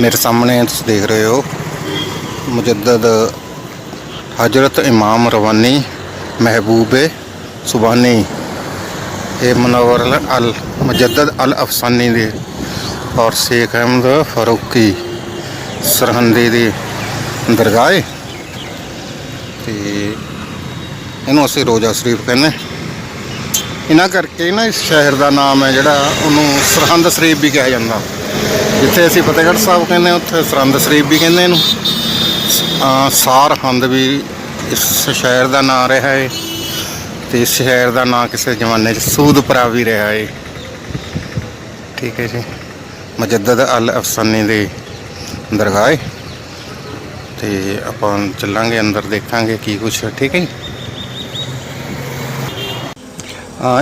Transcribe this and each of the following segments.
ਮੇਰੇ ਸਾਹਮਣੇ ਤੁਸੀਂ ਦੇਖ ਰਹੇ ਹੋ ਮੁਜੱਦਦ ਹਜ਼ਰਤ ਇਮਾਮ ਰਵਾਨੀ ਮਹਿਬੂਬ ਸੁਬਾਨੀ, ਇਹ ਮਨਵਰ ਅਲ ਮੁਜੱਦਦ ਅਲ ਅਫਸਾਨੀ ਦੇ ਔਰ ਸ਼ੇਖ ਅਹਿਮਦ ਫਾਰੂਕੀ ਸਰਹੰਦੀ ਦੀ ਦਰਗਾਹ ਹੈ। ਤੇ ਇਹਨੂੰ ਅਸੀਂ ਰੋਜ਼ਾ ਸ਼ਰੀਫ ਕਹਿੰਦੇ ਇਹਨਾਂ ਕਰਕੇ ਨਾ ਇਸ ਸ਼ਹਿਰ ਦਾ ਨਾਮ ਹੈ ਜਿਹੜਾ ਉਹਨੂੰ ਸਰਹੰਦ ਸ਼ਰੀਫ ਵੀ ਕਿਹਾ ਜਾਂਦਾ। ਜਿੱਥੇ ਅਸੀਂ ਫਤਿਹਗੜ੍ਹ ਸਾਹਿਬ ਕਹਿੰਦੇ ਉੱਥੇ ਸਰਹੰਦ ਸ਼ਰੀਫ ਵੀ ਕਹਿੰਦੇ ਇਹਨੂੰ। ਸਾਰ ਹੰਦ ਵੀ ਇਸ ਸ਼ਹਿਰ ਦਾ ਨਾਂ ਰਿਹਾ ਹੈ ਤੇ ਇਸ ਸ਼ਹਿਰ ਦਾ ਨਾਂ ਕਿਸੇ ਜ਼ਮਾਨੇ 'ਚ ਸੂਦਪੁਰਾ ਵੀ ਰਿਹਾ ਹੈ ਠੀਕ ਹੈ ਜੀ। ਮੁਜੱਦਦ ਅਲ ਅਫਸਾਨੀ ਦੇ ਦਰਗਾਹ ਹੈ ਤੇ ਆਪਾਂ ਚੱਲਾਂਗੇ, ਅੰਦਰ ਦੇਖਾਂਗੇ ਕੀ ਕੁਛ ਠੀਕ ਹੈ ਜੀ।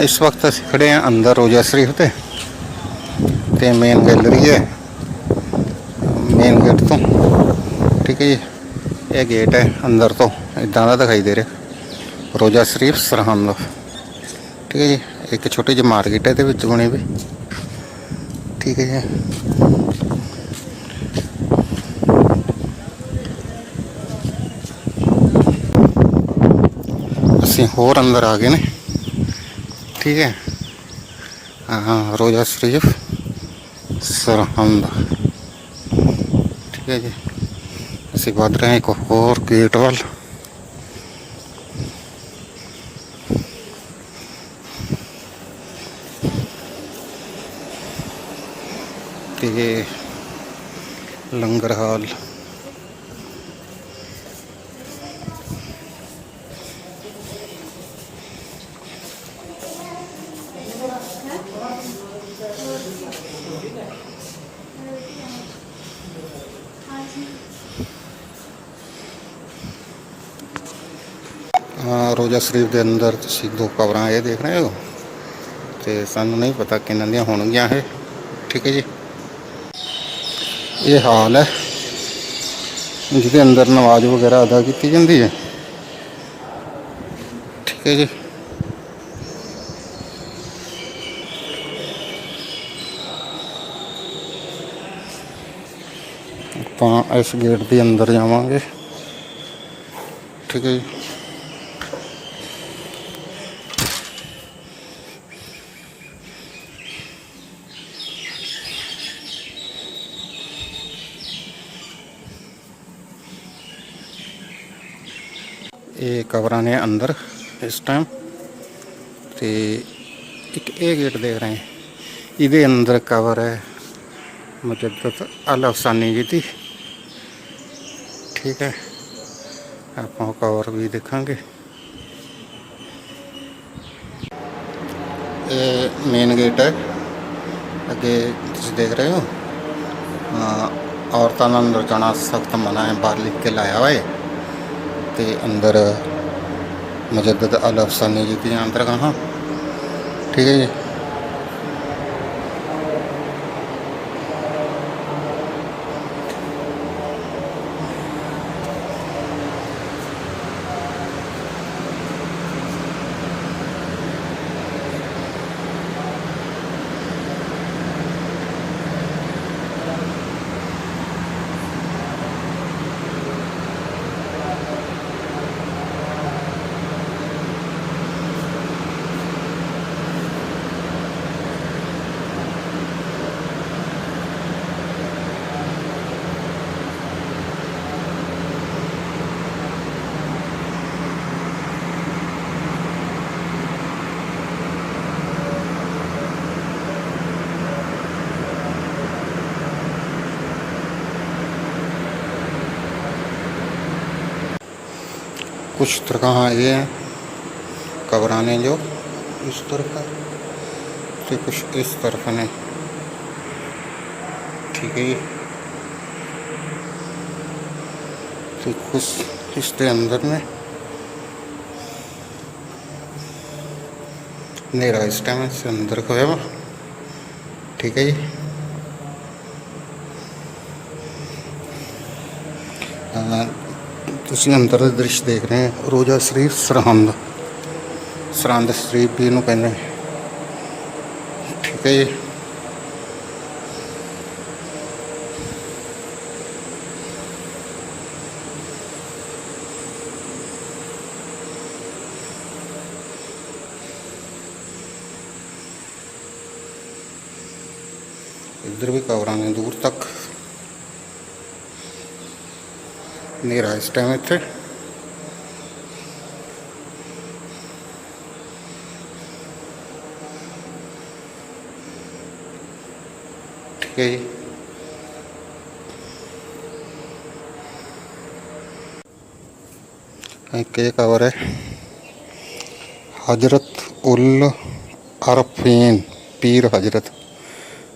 ਇਸ ਵਕਤ ਅਸੀਂ ਖੜੇ ਹਾਂ ਅੰਦਰ ਰੋਜ਼ਾ ਸ਼ਰੀਫ ਤੇ। ਤੇ ਮੇਨ ਗੈਲਰੀ ਹੈ। ਤੋਂ। ਠੀਕ ਹੈ ਜੀ। ਇਹ ਗੇਟ ਹੈ ਅੰਦਰ ਤੋਂ। ਇਦਾਂ ਦਾ ਦਿਖਾਈ ਦੇ ਰਿਹਾ। ਰੋਜ਼ਾ ਸ਼ਰੀਫ ਸਰਹੰਦ ਠੀਕ ਹੈ ਜੀ। ਇੱਕ ਛੋਟੀ ਜਿਹੀ ਮਾਰਕੀਟ ਹੈ ਇਹਦੇ ਵਿੱਚ ਬਣੀ ਵੀ। ਠੀਕ ਹੈ ਜੀ। ਅਸੀਂ ਹੋਰ ਅੰਦਰ ਆ ਗਏ ਨੇ। ਠੀਕ ਹੈ। ਹਾਂ, ਰੋਜ਼ਾ ਸ਼ਰੀਫ ਸਰਹੰਦ। ਠੀਕ ਹੈ ਜੀ ਅਸੀਂ ਵੱਧ ਰਹੇ ਹਾਂ ਇੱਕ ਹੋਰ ਗੇਟ ਵੱਲ ਤੇ ਇਹ ਰੋਜ਼ਾ ਸ਼ਰੀਫ ਦੇ ਅੰਦਰ ਤੁਸੀਂ ਦੋ ਕਬਰਾਂ ਇਹ ਦੇਖ ਰਹੇ ਹੋ। ਤੇ ਸਾਨੂੰ ਨਹੀਂ ਪਤਾ ਕਿੰਨਾਂ ਦੀਆਂ ਹੋਣਗੀਆਂ ਇਹ। ਠੀਕ ਹੈ ਜੀ। ਇਹ ਹਾਲ ਹੈ। ਜਿਹਦੇ ਅੰਦਰ ਨਮਾਜ਼ ਵਗੈਰਾ ਅਦਾ ਕੀਤੀ ਜਾਂਦੀ ਹੈ। ਠੀਕ ਹੈ ਜੀ। ਆਪਾਂ ਇਸ ਗੇਟ ਦੇ ਅੰਦਰ ਜਾਵਾਂਗੇ। ਠੀਕ ਹੈ ਜੀ। ਇਹ ਕਬਰਾਂ ਨੇ ਅੰਦਰ ਇਸ ਟਾਈਮ ਤੇ ਇੱਕ ਇਹ ਗੇਟ ਦੇਖ ਰਹੇ ਹਾਂ ਇਹਦੇ ਅੰਦਰ ਕਬਰ ਹੈ ਮੁਜੱਦਦ ਅਲ ਅਫਸਾਨੀ ਜੀ ਦੀ ਠੀਕ ਹੈ ਆਪਾਂ ਉਹ ਕਬਰ ਵੀ ਦੇਖਾਂਗੇ ਇਹ ਮੇਨ ਗੇਟ ਹੈ ਅੱਗੇ ਤੁਸੀਂ ਦੇਖ ਰਹੇ ਹੋ ਅਹ ਔਰਤਾਂ ਨੂੰ ਅੰਦਰ ਜਾਣਾ ਸਖਤ ਮਨਾ ਹੈ ਬਾਹਰ ਲਿਖ ਕੇ ਲਾਇਆ ਹੋਇਆ ਹੈ ਤੇ ਅੰਦਰ ਮੁਜੱਦਦ ਅਲ ਅਫਸਾਨੀ ਜੀ ਦੀ ਅੰਦਰ ਕਹਾਂ ਠੀਕ ਹੈ ਜੀ? कुछ तरह ये हैं? कबराने जो इस तरफ़ है। तो कुछ इस तरफ़ ने ठीक है तो कुछ इसके अंदर में नेरा इस टाइम इस अंदर खोया वा। ठीक है जी ਅਹ ਤੁਸੀਂ ਅੰਦਰ ਦੇ ਦ੍ਰਿਸ਼ ਦੇਖ ਰਹੇ ਹੋ। ਰੋਜ਼ਾ ਸ਼ਰੀਫ ਸਰਹੰਦ। ਸਰਹੰਦ ਸ਼ਰੀਫ ਵੀ ਨੂੰ ਕਹਿੰਦੇ ਠੀਕ ਹੈ ਜੀ। ਇੱਧਰ ਵੀ ਕਵਰਾਂ ਨੇ ਦੂਰ ਤੱਕ ਹਨੇਰਾ ਇਸ ਟਾਈਮ ਇੱਥੇ ਠੀਕ ਹੈ ਜੀ ਇੱਕ ਇਹ ਕਵਰ ਹੈ हजरत उल अरफीन पीर हजरत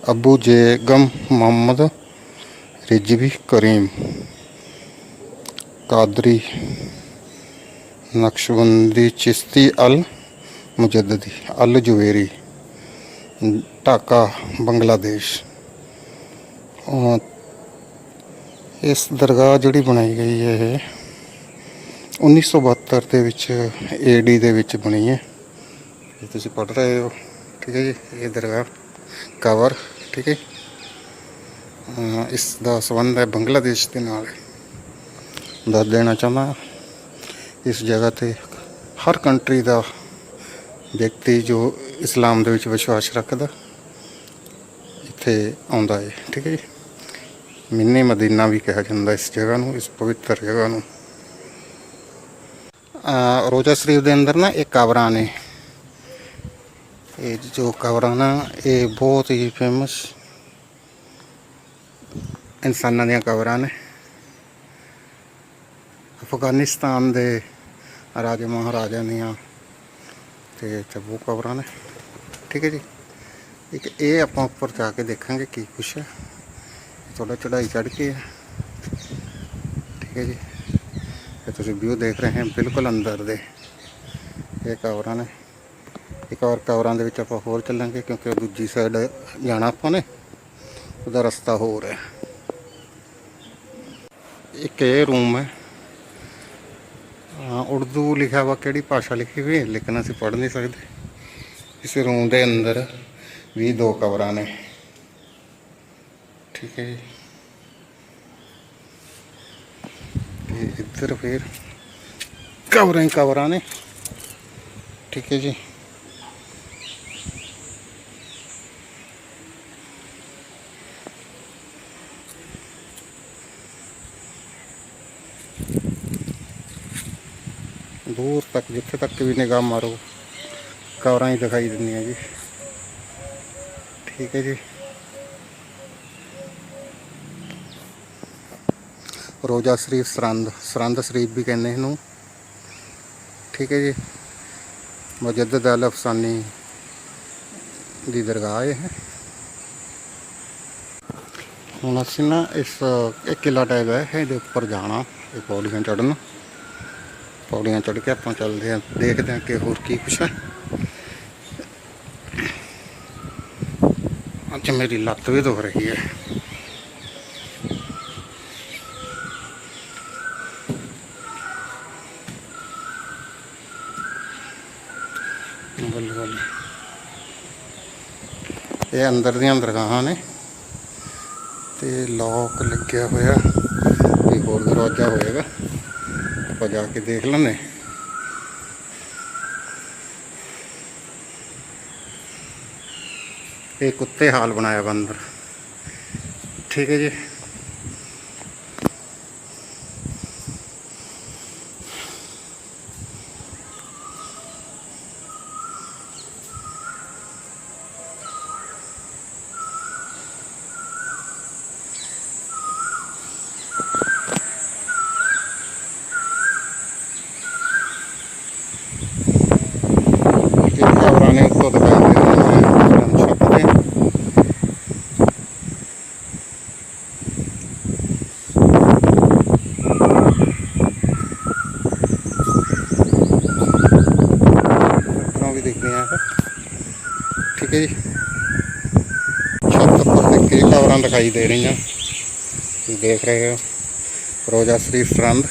अबू जेगम मोहम्मद रिजवी करीम ਕਾਦਰੀ ਨਕਸ਼ਵੰਦੀ ਚਿਸ਼ਤੀ ਅਲ ਮੁਜੱਦਦੀ, ਅਲ ਜੁਵੇਰੀ, ਢਾਕਾ, ਬੰਗਲਾਦੇਸ਼। ਇਸ ਦਰਗਾਹ ਜਿਹੜੀ ਬਣਾਈ ਗਈ ਹੈ ਇਹ 1972 ਦੇ ਵਿੱਚ ਏਡੀ ਦੇ ਵਿੱਚ ਬਣੀ ਹੈ। ਇਹ ਤੁਸੀਂ ਪੜ ਰਹੇ ਹੋ, ਠੀਕ ਹੈ ਜੀ, ਇਹ ਦਰਗਾਹ ਕਵਰ ਠੀਕ ਹੈ। ਇਸ ਦਾ ਸਬੰਧ ਹੈ ਬੰਗਲਾਦੇਸ਼ ਦੇ ਨਾਲ। ਦੱਸ ਦੇਣਾ ਚਾਹੁੰਦਾ ਇਸ ਜਗ੍ਹਾ ਤੇ ਹਰ ਕੰਟਰੀ ਦਾ ਵਿਅਕਤੀ ਜੋ ਇਸਲਾਮ ਦੇ ਵਿੱਚ ਵਿਸ਼ਵਾਸ ਰੱਖਦਾ, ਇੱਥੇ ਆਉਂਦਾ ਹੈ ਠੀਕ ਹੈ ਜੀ? ਮਿੰਨੇ ਮਦੀਨਾ ਵੀ ਕਿਹਾ ਜਾਂਦਾ ਇਸ ਜਗ੍ਹਾ ਨੂੰ, ਇਸ ਪਵਿੱਤਰ ਜਗ੍ਹਾ ਨੂੰ। ਰੋਜ਼ਾ ਸ਼ਰੀਫ ਦੇ ਅੰਦਰ ਨਾ ਇਹ ਕਬਰਾਂ ਨੇ। ਇਹ ਜੋ ਕਬਰਾਂ ਨਾ, ਇਹ ਬਹੁਤ ਹੀ ਫੇਮਸ ਇਨਸਾਨਾਂ ਦੀਆਂ ਕਬਰਾਂ ਨੇ। ਅਫਗਾਨਿਸਤਾਨ ਦੇ ਰਾਜੇ ਮਹਾਰਾਜਾ ਦੀਆਂ ਤੇ ਚਬੂ ਕਬਰਾਂ ਨੇ। ਠੀਕ ਹੈ ਜੀ। ਇੱਕ ਇਹ ਆਪਾਂ ਉੱਪਰ ਜਾ ਕੇ ਦੇਖਾਂਗੇ ਕੀ ਕੁਛ ਹੈ। ਥੋੜਾ ਚੜਾਈ ਚੜ ਕੇ ਹੈ। ਠੀਕ ਹੈ ਜੀ। ਇਹ ਤੁਸੀਂ ਵਿਊ ਦੇਖ ਰਹੇ ਹੋ, ਬਿਲਕੁਲ ਅੰਦਰ ਦੇ। ਇਹ ਕਵਰਾਂ ਨੇ। ਇੱਕ ਹੋਰ ਕਵਰਾਂ ਦੇ ਵਿੱਚ ਆਪਾਂ ਹੋਰ ਚੱਲਾਂਗੇ ਕਿਉਂਕਿ ਉਹ ਦੂਜੀ ਸਾਈਡ ਜਾਣਾ ਆਪਾਂ ਨੇ। ਉਹਦਾ ਰਸਤਾ ਹੋਰ ਹੈ। ਇੱਕ ਇਹ ਰੂਮ ਹੈ। ਉਰਦੂ ਲਿਖਿਆ ਵਾ, ਕਿਹੜੀ ਭਾਸ਼ਾ ਲਿਖੀ ਹੋਈ ਹੈ? ਲੇਕਿਨ ਅਸੀਂ ਪੜ੍ਹ ਨਹੀਂ ਸਕਦੇ। ਇਸ ਰੂਮ ਦੇ ਅੰਦਰ ਵੀ ਦੋ ਕਵਰਾਂ ਨੇ। ਠੀਕ ਹੈ ਜੀ। ਤੇ ਇੱਧਰ ਫਿਰ ਕਵਰਾਂ ਹੀ ਕਵਰਾਂ ਨੇ। ਠੀਕ ਹੈ ਜੀ। ਦੂਰ ਤੱਕ, ਜਿੱਥੇ ਤੱਕ ਵੀ ਨਿਗਾਹ ਮਾਰੋ, ਕਵਰਾਂ ਹੀ ਦਿਖਾਈ ਦਿੰਦੀਆਂ ਜੀ। ਠੀਕ ਹੈ ਜੀ। ਰੋਜ਼ਾ ਸ਼ਰੀਫ ਸਰੰਦ ਸਰੰਦ ਸ਼ਰੀਫ ਵੀ ਕਹਿੰਦੇ ਇਹਨੂੰ। ਠੀਕ ਹੈ ਜੀ। ਮੁਜੱਦਦ ਅਲ ਅਫਸਾਨੀ ਦੀ ਦਰਗਾਹ ਇਹ। ਹੈ ਹੁਣ ਅਸੀਂ ਨਾ ਇਸ, ਇਹ ਕਿਲਾ ਟਾਈਪ ਹੈ, ਇਹਦੇ ਉੱਪਰ ਜਾਣਾ, ਇਹ ਪੌੜੀਆਂ ਚੜਨ ਪੌੜੀਆਂ ਚੜ ਕੇ ਆਪਾਂ ਚੱਲਦੇ ਹਾਂ, ਦੇਖਦੇ ਹਾਂ ਕਿ ਹੋਰ ਕੀ ਕੁਛ ਹੈ। ਅੱਜ ਮੇਰੀ ਲੱਤ ਵੀ ਦੁਖ ਰਹੀ ਹੈ। ਬੱਲੇ ਬੱਲੇ। ਇਹ ਅੰਦਰ ਦੀਆਂ ਦਰਗਾਹਾਂ ਨੇ ਤੇ ਲੋਕ ਲੱਗਿਆ ਹੋਇਆ, ਕੋਈ ਹੋਰ ਦਰਵਾਜ਼ਾ ਹੋਏਗਾ। ਆਪਾਂ ਜਾ ਕੇ ਦੇਖ ਲੈਂਦੇ। ਇਹ ਕੁੱਤੇ ਹਾਲ ਬਣਾਇਆ ਬੰਦਰ ਠੀਕ ਹੈ ਜੀ ਇਹ ਖਬਰਾਂ ਨੇ ਉੱਤੋਂ ਦਿਖਾਈ ਦੇ ਰਹੀਆਂ ਨੇ ਛੱਤ ਤੇ ਉੱਪਰੋਂ ਵੀ ਦਿਖਦੇ ਆ ਠੀਕ ਹੈ ਜੀ ਛੱਤ ਉੱਪਰ ਦੇ ਕਈ ਖਬਰਾਂ ਦਿਖਾਈ ਦੇ ਰਹੀਆਂ ਤੁਸੀਂ ਦੇਖ ਰਹੇ ਹੋ ਰੋਜ਼ਾ ਸ਼ਰੀਫ ਸਰੰਦ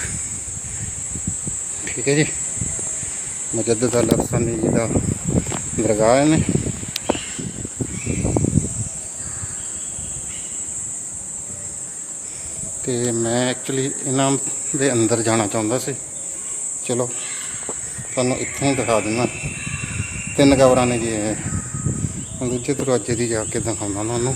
ਦਰਗਾਹ ਨੇ ਤੇ ਮੈਂ ਐਕਚੁਅਲੀ ਇਹਨਾਂ ਦੇ ਅੰਦਰ ਜਾਣਾ ਚਾਹੁੰਦਾ ਸੀ। ਚਲੋ, ਤੁਹਾਨੂੰ ਇੱਥੋਂ ਹੀ ਦਿਖਾ ਦਿੰਦਾ। ਤਿੰਨ ਕਵਰਾਂ ਨੇ ਜੀ ਇਹ। ਦੂਜੇ ਦਰਵਾਜ਼ੇ ਦੀ ਜਾ ਕੇ ਦਿਖਾਉਂਦਾ ਤੁਹਾਨੂੰ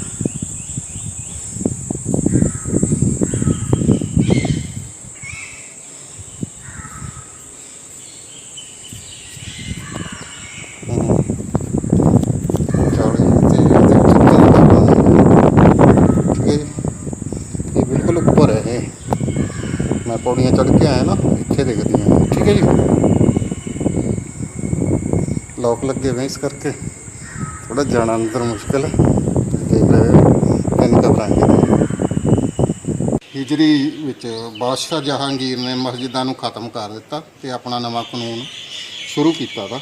ਇਹ ਬਿਲਕੁਲ ਉੱਪਰ ਹੈ ਇਹ ਮੈਂ ਪੌੜੀਆਂ ਚੜ੍ਹ ਕੇ ਆਏ ਨਾ ਇੱਥੇ ਦਿਖਦੀਆਂ ਨੇ, ਠੀਕ ਹੈ ਜੀ? ਲੋਕ ਲੱਗੇ ਹੋਏ ਇਸ ਕਰਕੇ। ਥੋੜਾ ਜਾਣਾ ਅੰਦਰ ਮੁਸ਼ਕਲ ਹੈ। ਦੇਖ ਰਹੇ ਤਿੰਨ ਘਬਰਾਏ ਹਿਜਰੀ ਵਿੱਚ ਬਾਦਸ਼ਾਹ ਜਹਾਂਗੀਰ ਨੇ ਮਸਜਿਦਾਂ ਨੂੰ ਖਤਮ ਕਰ ਦਿੱਤਾ ਤੇ ਆਪਣਾ ਨਵਾਂ ਕਾਨੂੰਨ ਸ਼ੁਰੂ ਕੀਤਾ ਤਾ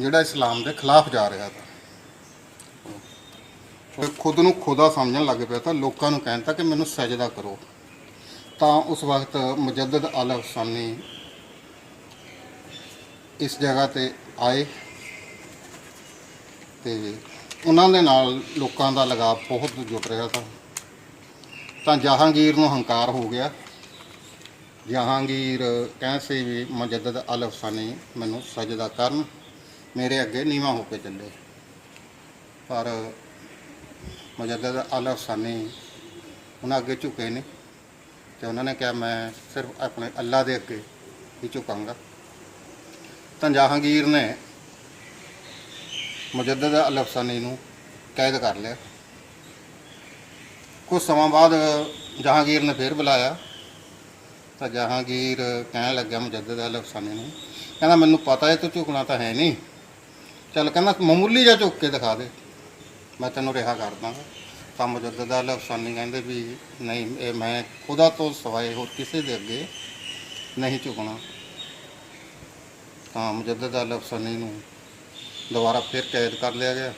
ਜਿਹੜਾ ਇਸਲਾਮ ਦੇ ਖਿਲਾਫ ਜਾ ਰਿਹਾ ਤਾ ਖੁਦ ਨੂੰ ਖੁਦਾ ਸਮਝਣ ਲੱਗ ਪਿਆ ਤਾਂ ਲੋਕਾਂ ਨੂੰ ਕਹਿੰਦਾ ਕਿ ਮੈਨੂੰ ਸਜਦਾ ਕਰੋ। ਤਾਂ ਉਸ ਵਕਤ ਮੁਜੱਦਦ ਅਲ ਹਸਾਨੀ ਇਸ ਜਗ੍ਹਾ ਤੇ ਆਏ ਤੇ ਉਹਨਾਂ ਦੇ ਨਾਲ ਲੋਕਾਂ ਦਾ ਲਗਾਵ ਬਹੁਤ ਜੁਟ ਰਿਹਾ ਸੀ ਤਾਂ ਜਹਾਂਗੀਰ ਨੂੰ ਹੰਕਾਰ ਹੋ ਗਿਆ। ਜਹਾਂਗੀਰ ਕਹਿੰਦੇ ਸੀ ਵੀ ਮੁਜੱਦਦ ਅਲ ਹਸਾਨੀ ਮੈਨੂੰ ਸਜਦਾ ਕਰਨ, ਮੇਰੇ ਅੱਗੇ ਨੀਵਾਂ ਹੋ ਕੇ ਚੱਲੇ। ਪਰ ਮੁਜੱਦਦ ਅਲ ਹਸਾਨੀ ਉਹਨਾਂ ਅੱਗੇ ਝੁਕੇ ਨਹੀਂ ਤੇ ਉਹਨਾਂ ਨੇ ਕਿਹਾ, ਮੈਂ ਸਿਰਫ ਆਪਣੇ ਅੱਲਾ ਦੇ ਅੱਗੇ ਹੀ ਝੁਕਾਂਗਾ। ਤਾਂ ਜਹਾਂਗੀਰ ਨੇ ਮੁਜੱਦਦ ਅਲ ਹਸਾਨੀ ਨੂੰ ਕੈਦ ਕਰ ਲਿਆ। ਕੁਝ ਸਮਾਂ ਬਾਅਦ ਜਹਾਂਗੀਰ ਨੇ ਫੇਰ ਬੁਲਾਇਆ। ਤਾਂ ਜਹਾਂਗੀਰ ਕਹਿਣ ਲੱਗਿਆ ਮੁਜੱਦਦ ਅਲ ਹਸਾਨੀ ਨੂੰ, ਕਹਿੰਦਾ, ਮੈਨੂੰ ਪਤਾ ਹੈ, ਤੂੰ ਝੁਕਣਾ ਤਾਂ ਹੈ ਨਹੀਂ। ਚੱਲ ਕਹਿੰਦਾ, ਮਾਮੂਲੀ ਜਿਹਾ ਝੁੱਕ ਕੇ ਦਿਖਾ ਦੇ। ਮੈਂ ਤੈਨੂੰ ਰਿਹਾ ਕਰ ਦਾਂਗਾ ਤਾਂ ਮੁਜੱਦਦ ਅਲ ਅਫਸਾਨੀ ਕਹਿੰਦੇ ਵੀ ਨਹੀਂ, ਇਹ ਮੈਂ ਖੁਦਾ ਤੋਂ ਸਿਵਾਏ ਹੋਰ ਕਿਸੇ ਦੇ ਅੱਗੇ ਨਹੀਂ ਝੁਕਣਾ। ਤਾਂ ਮੁਜੱਦਦ ਅਲ ਅਫਸਾਨੀ ਨੂੰ ਦੁਬਾਰਾ ਫਿਰ ਕੈਦ ਕਰ ਲਿਆ ਗਿਆ।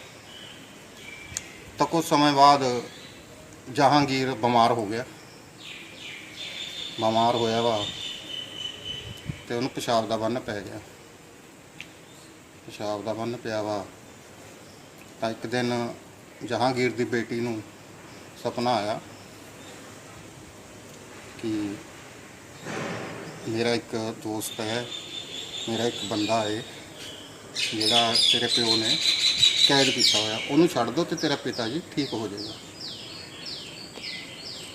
ਤਾਂ ਕੁਝ ਸਮੇਂ ਬਾਅਦ ਜਹਾਂਗੀਰ ਬਿਮਾਰ ਹੋ ਗਿਆ। ਬਿਮਾਰ ਹੋਇਆ ਵਾ ਤੇ ਉਹਨੂੰ ਪਿਸ਼ਾਬ ਦਾ ਬੰਨ ਪੈ ਗਿਆ। ਪਿਸ਼ਾਬ ਦਾ ਬੰਨ ਪਿਆ ਵਾ। ਤਾਂ ਇੱਕ ਦਿਨ ਜਹਾਂਗੀਰ ਦੀ ਬੇਟੀ ਨੂੰ ਸੁਪਨਾ ਆਇਆ ਕਿ ਮੇਰਾ ਇੱਕ ਦੋਸਤ ਹੈ, ਮੇਰਾ ਇੱਕ ਬੰਦਾ ਹੈ, ਜਿਹੜਾ ਤੇਰੇ ਪਿਓ ਨੇ ਕੈਦ ਕੀਤਾ ਹੋਇਆ। ਉਹਨੂੰ ਛੱਡ ਦੋ ਤੇ ਤੇਰਾ ਪਿਤਾ ਜੀ ਠੀਕ ਹੋ ਜਾਏਗਾ।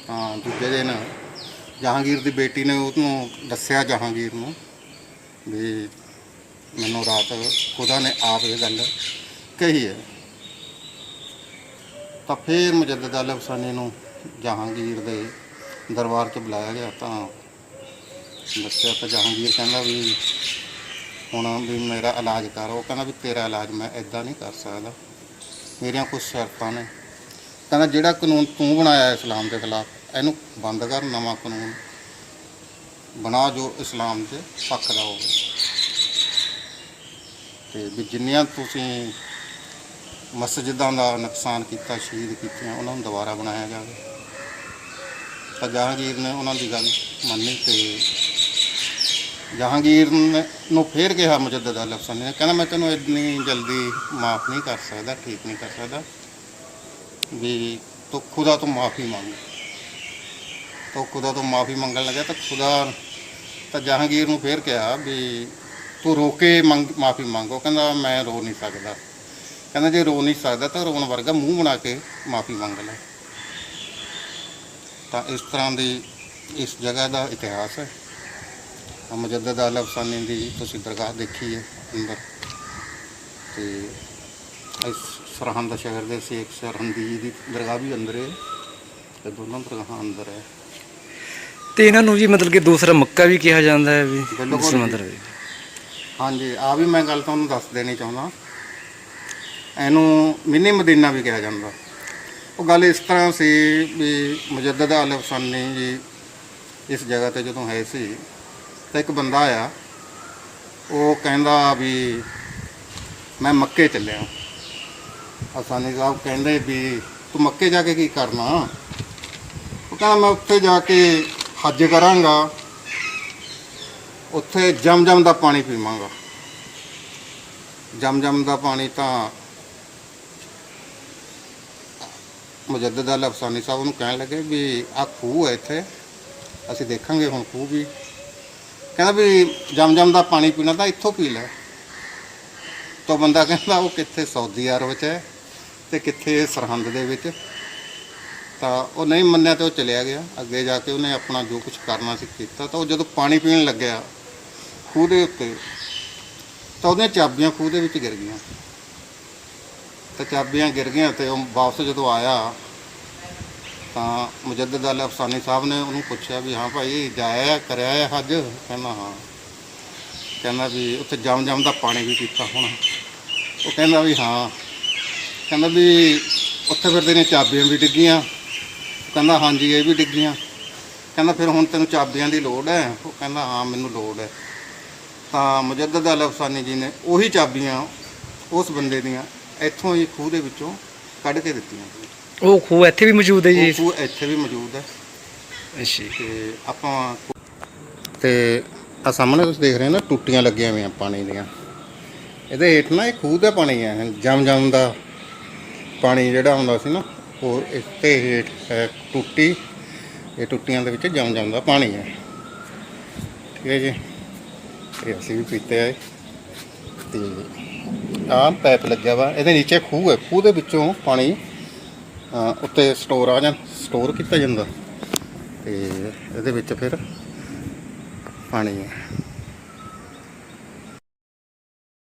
ਤਾਂ ਦੂਜੇ ਦਿਨ ਜਹਾਂਗੀਰ ਦੀ ਬੇਟੀ ਨੇ ਉਹਨੂੰ ਦੱਸਿਆ, ਜਹਾਂਗੀਰ ਨੂੰ ਵੀ ਮੈਨੂੰ ਰਾਤ ਖੁਦਾ ਨੇ ਆਪ ਇਹ ਗੱਲ ਕਹੀ ਹੈ। ਤਾਂ ਫਿਰ ਮੁਜੱਦਦ ਅਲ ਹਸਾਨੀ ਨੂੰ ਜਹਾਂਗੀਰ ਦੇ ਦਰਬਾਰ 'ਚ ਬੁਲਾਇਆ ਗਿਆ ਤਾਂ ਦੱਸਿਆ ਤਾਂ ਜਹਾਂਗੀਰ ਕਹਿੰਦਾ ਵੀ ਹੁਣ ਵੀ ਮੇਰਾ ਇਲਾਜ ਕਰ, ਉਹ ਕਹਿੰਦਾ ਵੀ ਤੇਰਾ ਇਲਾਜ ਮੈਂ ਇਦਾਂ ਨਹੀਂ ਕਰ ਸਕਦਾ। ਮੇਰੀਆਂ ਕੁਝ ਸ਼ਰਤਾਂ ਨੇ। ਕਹਿੰਦਾ ਜਿਹੜਾ ਕਾਨੂੰਨ ਤੂੰ ਬਣਾਇਆ ਇਸਲਾਮ ਦੇ ਖਿਲਾਫ, ਇਹਨੂੰ ਬੰਦ ਕਰ, ਨਵਾਂ ਕਾਨੂੰਨ ਬਣਾ ਜੋ ਇਸਲਾਮ ਦੇ ਪੱਖ ਦਾ ਹੋਵੇ। ਤੇ ਵੀ ਜਿੰਨੀਆਂ ਤੁਸੀਂ ਮਸਜਿਦਾਂ ਦਾ ਨੁਕਸਾਨ ਕੀਤਾ, ਸ਼ਹੀਦ ਕੀਤੀਆਂ, ਉਹਨਾਂ ਨੂੰ ਦੁਬਾਰਾ ਬਣਾਇਆ ਜਾਵੇ। ਤਾਂ ਜਹਾਂਗੀਰ ਨੇ ਉਹਨਾਂ ਦੀ ਗੱਲ ਮੰਨੀ ਤੇ ਜਹਾਂਗੀਰ ਨੇ ਨੂੰ ਫੇਰ ਕਿਹਾ ਮੁਜੱਦਦ ਅਲ ਹਸਨ ਨੇ ਕਹਿੰਦਾ, ਮੈਂ ਤੈਨੂੰ ਇੰਨੀ ਜਲਦੀ ਮਾਫ ਨਹੀਂ ਕਰ ਸਕਦਾ, ਠੀਕ ਨਹੀਂ ਕਰ ਸਕਦਾ ਵੀ ਤੂੰ ਖੁਦਾ ਤੋਂ ਮਾਫੀ ਮੰਗ। ਤਾਂ ਖੁਦਾ ਤੋਂ ਮਾਫੀ ਮੰਗਣ ਲੱਗਾ ਤਾਂ ਖੁਦਾ ਤਾਂ ਜਹਾਂਗੀਰ ਨੂੰ ਫੇਰ ਕਿਹਾ ਵੀ ਤੂੰ ਰੋ ਕੇ ਮੰਗ ਮਾਫੀ ਮੰਗੋ। ਕਹਿੰਦਾ, ਮੈਂ ਰੋ ਨਹੀਂ ਸਕਦਾ। ਕਹਿੰਦਾ ਜੇ ਰੋ ਨਹੀਂ ਸਕਦਾ ਤਾਂ ਰੋਣ ਵਰਗਾ ਮੂੰਹ ਬਣਾ ਕੇ ਮਾਫੀ ਮੰਗ ਲੈ। ਤਾਂ ਇਸ ਤਰ੍ਹਾਂ ਦੀ ਇਸ ਜਗ੍ਹਾ ਦਾ ਇਤਿਹਾਸ ਹੈ। ਮੁਜੱਦਦ ਅਲ ਅਫਸਾਨੀ ਦੀ ਤੁਸੀਂ ਦਰਗਾਹ ਦੇਖੀ ਹੈ ਅੰਦਰ। ਤੇ ਇਸ ਸਰਹੰਦ ਸ਼ਹਿਰ ਦੇ ਸ਼ੇਖ ਸਰਹੰਦੀ ਦੀ ਦਰਗਾਹ ਵੀ ਅੰਦਰ ਹੈ ਤੇ ਦੋਨੋਂ ਦਰਗਾਹਾਂ ਅੰਦਰ ਹੈ। ਤੇ ਇਹਨਾਂ ਨੂੰ ਜੀ ਮਤਲਬ ਕਿ ਦੂਸਰਾ ਮੱਕਾ ਵੀ ਕਿਹਾ ਜਾਂਦਾ ਹੈ ਵੀ ਬਿਲਕੁਲ। ਹਾਂਜੀ ਆ ਵੀ ਮੈਂ ਗੱਲ ਤੁਹਾਨੂੰ ਦੱਸ ਦੇਣੀ ਚਾਹੁੰਦਾ। ਇਹਨੂੰ ਮਿੰਨੀ ਮਦੀਨਾ ਵੀ ਕਿਹਾ ਜਾਂਦਾ। ਉਹ ਗੱਲ ਇਸ ਤਰ੍ਹਾਂ ਸੀ ਵੀ ਮੁਜੱਦਦ ਅਲ ਹਸਨੀ ਜੀ ਇਸ ਜਗ੍ਹਾ ਤੇ ਜਦੋਂ ਹੈ ਸੀ, ਤਾਂ ਇੱਕ ਬੰਦਾ ਆਇਆ। ਉਹ ਕਹਿੰਦਾ ਵੀ ਮੈਂ ਮੱਕੇ ਚੱਲਿਆ। ਹਸਾਨੀ ਸਾਹਿਬ ਕਹਿੰਦੇ ਵੀ ਤੂੰ ਮੱਕੇ ਜਾ ਕੇ ਕੀ ਕਰਨਾ? ਉਹ ਕਹਿੰਦਾ ਮੈਂ ਉੱਥੇ ਜਾ ਕੇ ਹੱਜ ਕਰਾਂਗਾ। ਉੱਥੇ ਜਮ-ਜਮ ਦਾ ਪਾਣੀ ਪੀਵਾਂਗਾ। ਜਮ-ਜਮ ਦਾ ਪਾਣੀ ਤਾਂ ਮੁਜੱਦਦ ਅਲ ਅਫਸਾਨੀ ਸਾਹਿਬ ਨੂੰ ਕਹਿਣ ਲੱਗੇ ਵੀ ਆਹ ਖੂਹ ਹੈ ਇੱਥੇ, ਅਸੀਂ ਦੇਖਾਂਗੇ ਹੁਣ ਖੂਹ ਵੀ। ਕਹਿੰਦਾ ਵੀ ਜਮ-ਜਮ ਦਾ ਪਾਣੀ ਪੀਣਾ ਤਾਂ ਇੱਥੋਂ ਪੀ ਲੈ। ਤਾਂ ਬੰਦਾ ਕਹਿੰਦਾ ਉਹ ਕਿੱਥੇ ਸਾਊਦੀ ਅਰਬ 'ਚ ਹੈ ਤੇ ਕਿੱਥੇ ਸਰਹੰਦ ਦੇ ਵਿੱਚ। ਤਾਂ ਉਹ ਨਹੀਂ ਮੰਨਿਆ ਤੇ ਉਹ ਚਲਿਆ ਗਿਆ। ਅੱਗੇ ਜਾ ਕੇ ਉਹਨੇ ਆਪਣਾ ਜੋ ਕੁਝ ਕਰਨਾ ਸੀ ਕੀਤਾ। ਤਾਂ ਉਹ ਜਦੋਂ ਪਾਣੀ ਪੀਣ ਲੱਗਿਆ ਖੂਹ ਦੇ ਉੱਤੇ, ਤਾਂ ਉਹਦੀਆਂ ਚਾਬੀਆਂ ਖੂਹ ਦੇ ਵਿੱਚ ਗਿਰ ਗਈਆਂ। ਤਾਂ ਚਾਬੀਆਂ ਗਿਰ ਗਈਆਂ ਤੇ ਉਹ ਵਾਪਸ ਜਦੋਂ ਆਇਆ, ਤਾਂ ਮੁਜੱਦਦ ਅਲ ਅਫਸਾਨੀ ਸਾਹਿਬ ਨੇ ਉਹਨੂੰ ਪੁੱਛਿਆ ਵੀ ਹਾਂ ਭਾਈ ਜਾਇਆ ਕਰਿਆ ਹੈ ਹੱਜ? ਕਹਿੰਦਾ ਹਾਂ। ਕਹਿੰਦਾ ਵੀ ਉੱਥੇ ਜਮ ਜਮ ਦਾ ਪਾਣੀ ਵੀ ਪੀਤਾ ਹੋਣਾ। ਉਹ ਕਹਿੰਦਾ ਵੀ ਹਾਂ। ਕਹਿੰਦਾ ਵੀ ਉੱਥੇ ਫਿਰ ਤੇਰੀਆਂ ਚਾਬੀਆਂ ਵੀ ਡਿੱਗੀਆਂ। ਕਹਿੰਦਾ ਹਾਂਜੀ, ਇਹ ਵੀ ਡਿੱਗੀਆਂ। ਕਹਿੰਦਾ ਫਿਰ ਹੁਣ ਤੈਨੂੰ ਚਾਬੀਆਂ ਦੀ ਲੋੜ ਹੈ? ਉਹ ਕਹਿੰਦਾ ਹਾਂ, ਮੈਨੂੰ ਲੋੜ ਹੈ। ਤਾਂ ਮੁਜੱਦਦ ਅਲ ਅਫਸਾਨੀ ਜੀ ਨੇ ਉਹੀ ਚਾਬੀਆਂ ਉਸ ਬੰਦੇ ਦੀਆਂ ਇੱਥੋਂ ਹੀ ਖੂਹ ਦੇ ਵਿੱਚੋਂ ਕੱਢ ਕੇ ਦਿੱਤੀਆਂ। ਉਹ ਖੂਹ ਇੱਥੇ ਵੀ ਮੌਜੂਦ ਹੈ ਜੀ? ਖੂਹ ਇੱਥੇ ਵੀ ਮੌਜੂਦ ਹੈ। ਅੱਛਾ ਜੀ। ਤੇ ਆਪਾਂ ਤੇ ਆ ਸਾਹਮਣੇ ਤੁਸੀਂ ਦੇਖ ਰਹੇ ਹੋ ਨਾ ਟੁੱਟੀਆਂ ਲੱਗੀਆਂ ਹੋਈਆਂ ਪਾਣੀ ਦੀਆਂ। ਇਹਦੇ ਹੇਠ ਨਾ ਇਹ ਖੂਹ ਦਾ ਪਾਣੀ ਹੈ ਜਮ ਜਮ ਦਾ ਪਾਣੀ ਜਿਹੜਾ ਹੁੰਦਾ ਸੀ ਨਾ ਉਹ ਇਸ ਤੇ ਹੇਠ ਹੈ ਟੁੱਟੀ। ਇਹ ਟੁੱਟੀਆਂ ਦੇ ਵਿੱਚ ਜਮ ਜਮ ਦਾ ਪਾਣੀ ਹੈ। ਠੀਕ ਹੈ ਜੀ। ਇਹ ਅਸੀਂ ਵੀ ਪੀਤੇ ਆਏ ਤੇ ਆਮ ਪਾਈਪ ਲੱਗਿਆ ਵਾ, ਇਹਦੇ ਨੀਚੇ ਖੂਹ ਹੈ, ਖੂਹ ਦੇ ਵਿੱਚੋਂ ਪਾਣੀ ਉੱਤੇ ਸਟੋਰ ਆ ਜਾਂ ਸਟੋਰ ਕੀਤਾ ਜਾਂਦਾ। ਤੇ ਇਹਦੇ ਵਿੱਚ ਫਿਰ ਪਾਣੀ ਹੈ।